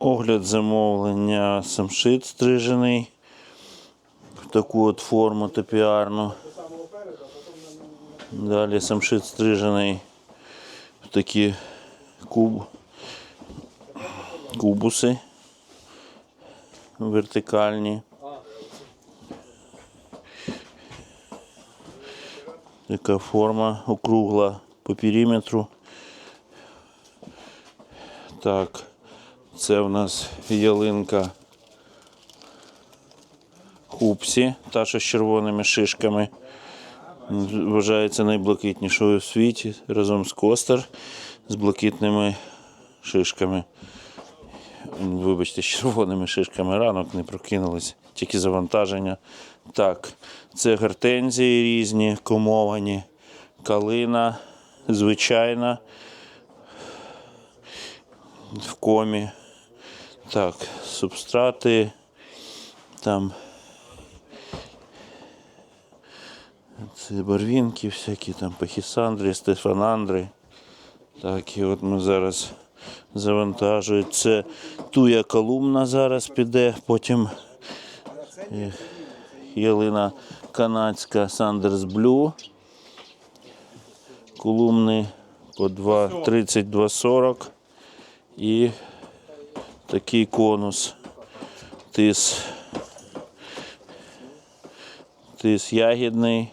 Огляд замовлення самшит стрижений в таку от форму топіарну. Далі самшит стрижений в такі куб, кубуси вертикальні. Така форма округла по периметру. Так, це в нас ялинка Хупсі, та що з червоними шишками. Вважається найблакитнішою в світі разом з костер з блакитними шишками. Вибачте, з червоними шишками ранок не прокинулись, тільки завантаження. Так, це гортензії різні, комовані, калина, звичайна в комі. Так, субстрати. Там це барвінки всякі, там пахісандри, стефанандри. Так, і от ми зараз завантажують. Це туя колумна зараз піде, потім е, ялина канадська Сандерс Блю. Колумни по 2,30, 2,40 і такий конус, тис, тис ягідний.